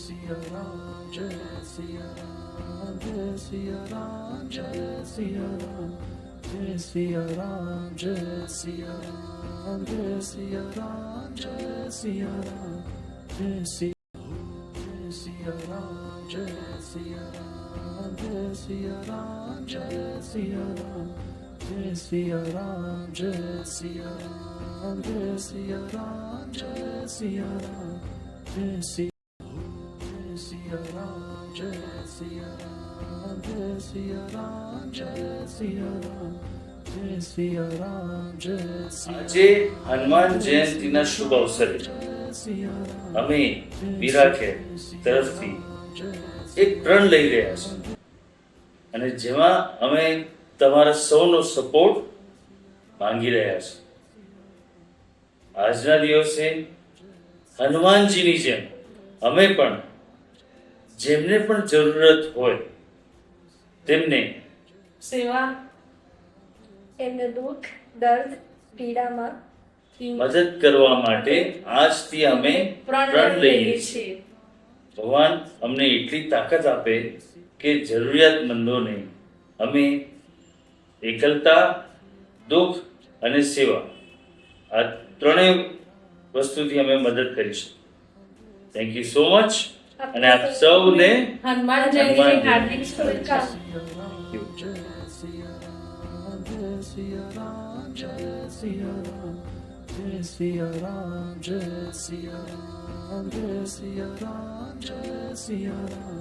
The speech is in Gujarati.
Siya Ram, Jai Siya Ram, Jai Siya Ram, Jai Siya Ram, Jai Siya Ram, Jai Siya Ram, Jai Siya Ram, Jai Siya Ram, Jai Siya Ram, Jai Siya Ram, Jai Siya Ram, Jai Siya Ram, Jai Siya Ram, Jai Siya Ram, Jai Siya Ram, Jai Siya Ram, Jai Siya આજે હનુમાન જયંતિના શુભ અવસરે અમે વિરાખે તરફથી એક પ્રણ લઈ રહ્યા છીએ. અને જેમાં અમે તમારા સૌનો સપોર્ટ માંગી રહ્યા છીએ. આજના દિવસે હનુમાનજીની જેમ અમે પણ જેમને પણ જરૂરત હોય તેમને સેવા એમને દુઃખ દર્દ પીડામાં મદદ કરવા માટે આજથી અમે પ્રણ લઈએ છીએ. ભગવાન અમને એટલી તાકાત આપે કે જરૂરિયાતમંદોને અમે એકલતા દુઃખ અને સેવા આ ત્રણેય વસ્તુથી અમે મદદ કરીશું થેન્ક યુ સો મચ અને આપ સૌને હનુમાન જયંતિની હાર્દિક શુભેચ્છા જય સિયા રામ જય સિયા રામ જય સિયા રામ જય સિયા રામ